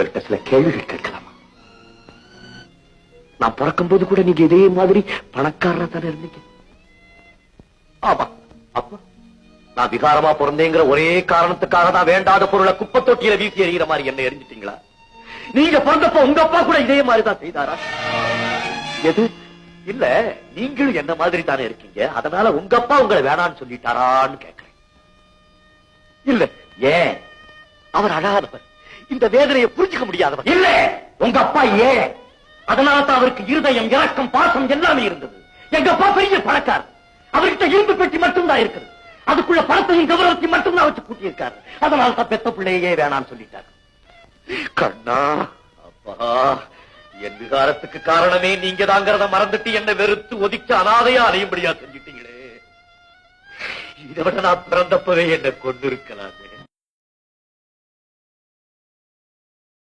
உங்கள்கிட்ட சில கேள்விகள் கேட்கலாமா. நான் பிறக்கும் போது கூட நீங்க இதே மாதிரி பணக்காரரா தானே இருந்தீங்க? ஆமா. அப்ப நான் விகாரமா பிறந்தேங்கிற ஒரே காரணத்துக்காக தான் வேண்டாத பொருளை குப்பை தொட்டியில வீசி எறிகிற மாதிரி என்ன எரிஞ்சிட்டீங்களா? நீங்க பிறந்தப்ப உங்க அப்பா கூட இதே மாதிரி தான் செய்தாரா? எது? இல்ல நீங்களும் என்ன மாதிரி தானே இருக்கீங்க? அதனால உங்க அப்பா உங்களை வேணான்னு சொல்லிட்டாரான்னு கேட்கிறேன். இல்ல ஏன்? அவர் அழாதவர் இந்த வேதனையை புரிஞ்சுக்க முடியாதவர் இல்ல உங்க அப்பா அதனால தான் அவருக்கு இருதயம் இரக்கம் பாசம் எல்லாமே இருந்தது. எங்க அப்பா பெரிய பணக்காரர். அவர்கிட்ட இரும்பு பெட்டி மட்டும்தான் இருக்குது. அதுக்குள்ள பணத்தையும் கௌரவத்தையும் மட்டும்தான் வச்சு கூட்டியிருக்காரு. அதனால தான் பெத்த பிள்ளையே வேணாம்னு சொல்லிட்டாரு. கண்ணா அப்பா என் விகாரத்துக்கு காரணமே நீங்க தாங்கிறத மறந்துட்டு என்ன வெறுத்து ஒதுக்கி அனாதையா அலையும்படியா செஞ்சிட்டீங்களே. இதை விட நான் பிறந்தப்பவே என்ன கொண்டு இருக்கலாமே